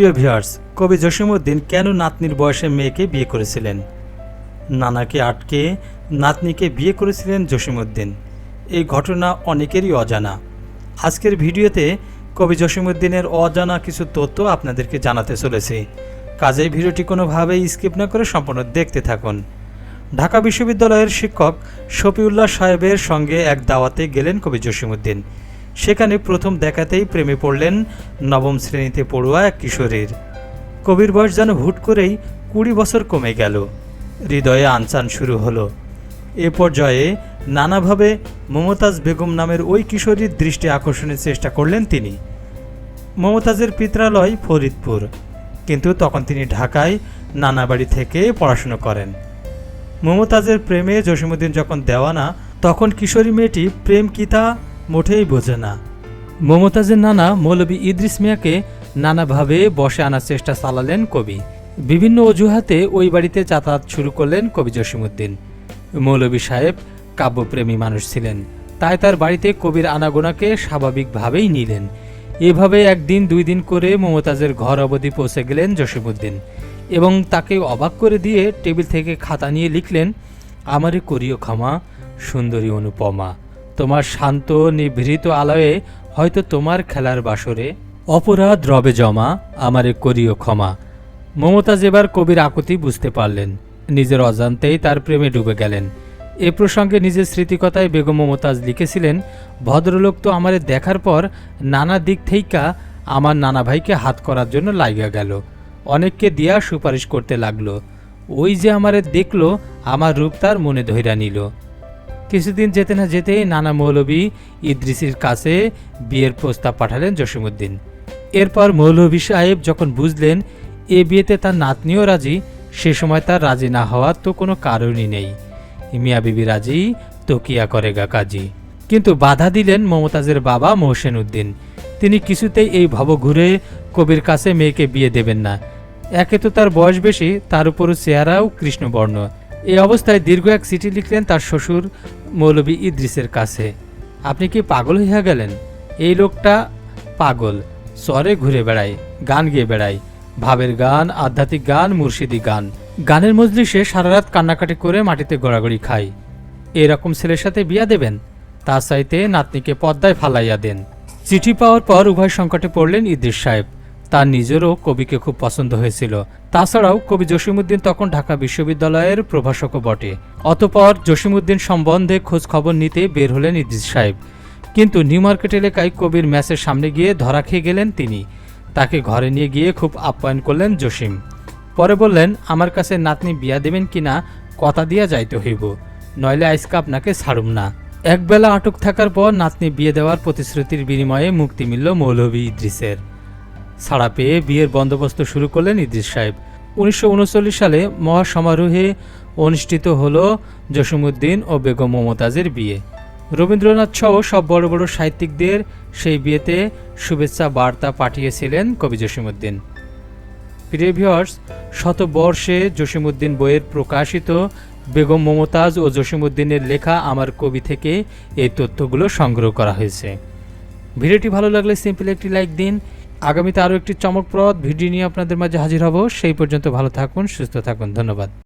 সুপ্রিয় ভিউয়ার্স, কবি জসিমউদ্দিন কেন নাতনির বয়সে মেয়েকে বিয়ে করেছিলেন? নানাকে আটকে নাতনিকে বিয়ে করেছিলেন জসিমউদ্দিন। এই ঘটনা অনেকেরই অজানা। আজকের ভিডিওতে কবি জসিমউদ্দিনের অজানা কিছু তথ্য আপনাদেরকে জানাতে চলেছি। কাজেই ভিডিওটি কোনোভাবেই স্কিপ না করে সম্পূর্ণ দেখতে থাকুন। ঢাকা বিশ্ববিদ্যালয়ের শিক্ষক শফিউল্লাহ সাহেবের সঙ্গে এক দাওয়াতে গেলেন কবি জসিমউদ্দিন। সেখানে প্রথম দেখাতেই প্রেমে পড়লেন নবম শ্রেণীতে পড়ুয়া এক কিশোরীর। কবির বয়স যেন হুট করেই কুড়ি বছর কমে গেল। হৃদয়ে আনচান শুরু হলো। এ পর্যায়ে নানাভাবে মমতাজ বেগম নামের ওই কিশোরীর দৃষ্টি আকর্ষণের চেষ্টা করলেন তিনি। মমতাজের পিত্রালয় ফরিদপুর। কিন্তু তখন তিনি ঢাকায় নানা বাড়ি থেকে পড়াশুনো করেন। মমতাজের প্রেমে জসিমুদ্দিন যখন দেওয়ানা, তখন কিশোরী মেয়েটি প্রেম কি তা মোটেই বোঝে না। মমতাজের নানা মৌলবী ইদ্রিস মিয়াকে নানাভাবে বসে আনার চেষ্টা চালালেন কবি। বিভিন্ন অজুহাতে ওই বাড়িতে যাতায়াত শুরু করলেন কবি জসিমুদ্দিন মৌলবী সাহেব কাব্যপ্রেমী মানুষ ছিলেন, তাই তার বাড়িতে কবির আনাগোনাকে স্বাভাবিকভাবেই নিলেন। এভাবে একদিন, দুই দিন করে মমতাজের ঘর অবধি পৌঁছে গেলেন জসিমুদ্দিন এবং তাকে অবাক করে দিয়ে টেবিল থেকে খাতা নিয়ে লিখলেন, আমারে করিও ক্ষমা, সুন্দরী অনুপমা। তোমার শান্ত নিভৃত আলয়ে হয়তো তোমার খেলার বাসরে। অপরাধ রবে জমা, আমারে করিও ক্ষমা। মমতাজ এবার কবির আকুতি বুঝতে পারলেন, নিজের অজান্তেই তার প্রেমে ডুবে গেলেন। এ প্রসঙ্গে নিজের স্মৃতিকথায় বেগম মমতাজ লিখেছিলেন, ভদ্রলোক তো আমারে দেখার পর নানা দিক থেইকা আমার নানা ভাইকে হাত করার জন্য লাইগা গেল। অনেককে দিয়া সুপারিশ করতে লাগল। ওই যে আমারে দেখল, আমার রূপ তার মনে ধৈরা নিল। কিছুদিন যেতে না যেতেই নানা মৌলবী ইদ্রিসির কাছে বিয়ের প্রস্তাব পাঠালেন জসিমুদ্দিন এরপর মৌলভী সাহেব যখন বুঝলেন এ বিয়েতে তার নাতনিও রাজি, সে সময় তার রাজি না হওয়ার তো কোনো কারণই নেই। মিয়া বিবি রাজি, তোকিয়া করেগা কাজী কিন্তু বাধা দিলেন মমতাজের বাবা মোহসেন উদ্দিন তিনি কিছুতেই এই ভব ঘুরে কবির কাছে মেয়েকে বিয়ে দেবেন না। একে তো তার বয়স বেশি, তার উপরও চেহারাও কৃষ্ণবর্ণ। এই অবস্থায় দীর্ঘ এক চিঠি লিখলেন তার শ্বশুর মৌলবী ইদ্রিসের কাছে। আপনি কি পাগল হইয়া গেলেন? এই লোকটা পাগল। স্বরে ঘুরে বেড়ায়, গান গেয়ে বেড়ায়। ভাবের গান, আধ্যাত্মিক গান, মুর্শিদি গান। গানের মজলিসে সারা রাত কান্নাকাটি করে মাটিতে গড়াগড়ি খায়। এরকম ছেলের সাথে বিয়া দেবেন? তা চাইতে নাতনিকে পদ্মায় ফালাইয়া দেন। চিঠি পাওয়ার পর উভয় সংকটে পড়লেন ইদ্রিস সাহেব। তার নিজেরও কবিকে খুব পছন্দ হয়েছিল। তাছাড়াও কবি জসিমুদ্দিন তখন ঢাকা বিশ্ববিদ্যালয়ের প্রভাষকও বটে। অতপর জসিমুদ্দিন সম্বন্ধে খোঁজ খবর নিতে বের হলেন ইদ্রিস সাহেব। কিন্তু নিউ মার্কেট এলাকায় কবির ম্যাচের সামনে গিয়ে ধরা খেয়ে গেলেন তিনি। তাকে ঘরে নিয়ে গিয়ে খুব আপ্যায়ন করলেন জসিম। পরে বললেন, আমার কাছে নাতনি বিয়া দেবেন কিনা কথা দিয়া যাইতে হইব। নইলে আজকে আপনাকে ছাড়ুম না। একবেলা আটক থাকার পর নাতনি বিয়ে দেওয়ার প্রতিশ্রুতির বিনিময়ে মুক্তি মিলল মৌলভী ইদ্রিসের। ছাড়া পেয়ে বিয়ের বন্দোবস্ত শুরু করলেন ইদ্রিস সাহেব। উনিশশো উনচল্লিশ সালে মহাসমারোহে অনুষ্ঠিত হল জসিমুদ্দিন ও বেগম মমতাজের বিয়ে। রবীন্দ্রনাথ সহ সব বড় বড় সাহিত্যিকদের সেই বিয়েতে শুভেচ্ছা বার্তা পাঠিয়েছিলেন কবি জসিমুদ্দিন প্রিয় ভিউয়ার্স, শতবর্ষে জসিমুদ্দিন বইয়ের প্রকাশিত বেগম মমতাজ ও জসিমুদ্দিনের লেখা আমার কবি থেকে এই তথ্যগুলো সংগ্রহ করা হয়েছে। ভিডিওটি ভালো লাগলে সিম্পল একটি লাইক দিন আগামীতে আরও একটি চমকপ্রদ ভিডিও নিয়ে আপনাদের মাঝে হাজির হব। সেই পর্যন্ত ভালো থাকুন, সুস্থ থাকুন। ধন্যবাদ।